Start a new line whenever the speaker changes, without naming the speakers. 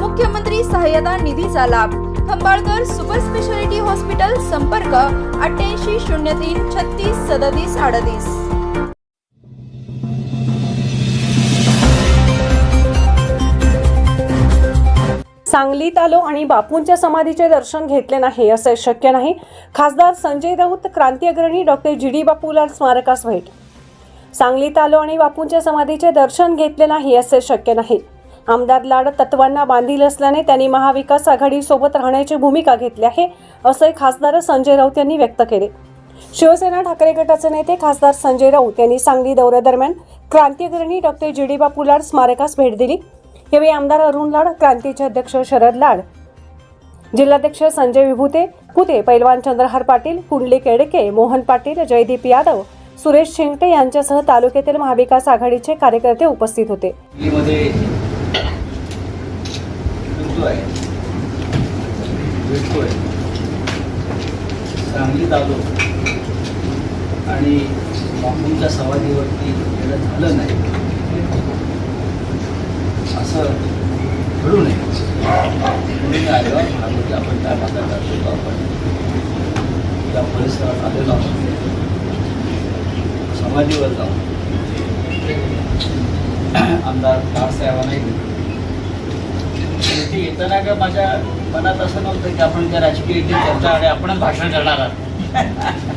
मुख्यमंत्री सहाय्यता निधीचा लाभ. खंबाळकर सुपर स्पेशालिटी हॉस्पिटल संपर्क अठ्ठ्याऐंशी शून्य तीन छत्तीस सदतीस अडतीस.
सांगलीत आलो आणि बापूंच्या समाधीचे दर्शन घेतले नाही असे शक्य नाही. खासदार संजय राऊत क्रांती अग्रणी डॉक्टर जी डी बापूलाल स्मारकास भेट. सांगलीत आलो आणि बापूंच्या समाधीचे दर्शन घेतले नाही असे शक्य नाही. आमदार लाड तत्वांना बांधील असल्याने त्यांनी महाविकास आघाडीसोबत राहण्याची भूमिका घेतली आहे असे खासदार संजय राऊत यांनी व्यक्त केले. शिवसेना ठाकरे गटाचे नेते खासदार संजय राऊत यांनी सांगली दौऱ्यादरम्यान क्रांती डॉक्टर जी. डी. बापू लाड स्मारकास भेट दिली. यावेळी आमदार अरुण लाड क्रांतीचे अध्यक्ष शरद लाड जिल्हाध्यक्ष संजय विभूते पुते पैलवान चंद्रहार पाटील कुंडली केडके मोहन पाटील जयदीप यादव सुरेश शिंगटे यांच्यासह तालुक्यातील महाविकास आघाडीचे कार्यकर्ते उपस्थित होते.
मध्ये भेटतोय. सांगलीत आलो आणि बापूंच्या सवादीवरती गेलं झालं नाही. असं घडू नये. म्हणून आलो म्हणालो आपण काय माता करतो आपण. त्या परिसरात आलेलो आहोत. समाधीवर जाऊ. आमदार साहेबांनाही भेटलो येताना का माझ्या मनात असं नव्हतं की आपण त्या राजकीय चर्चा आणि आपणच भाषण करणार आहोत.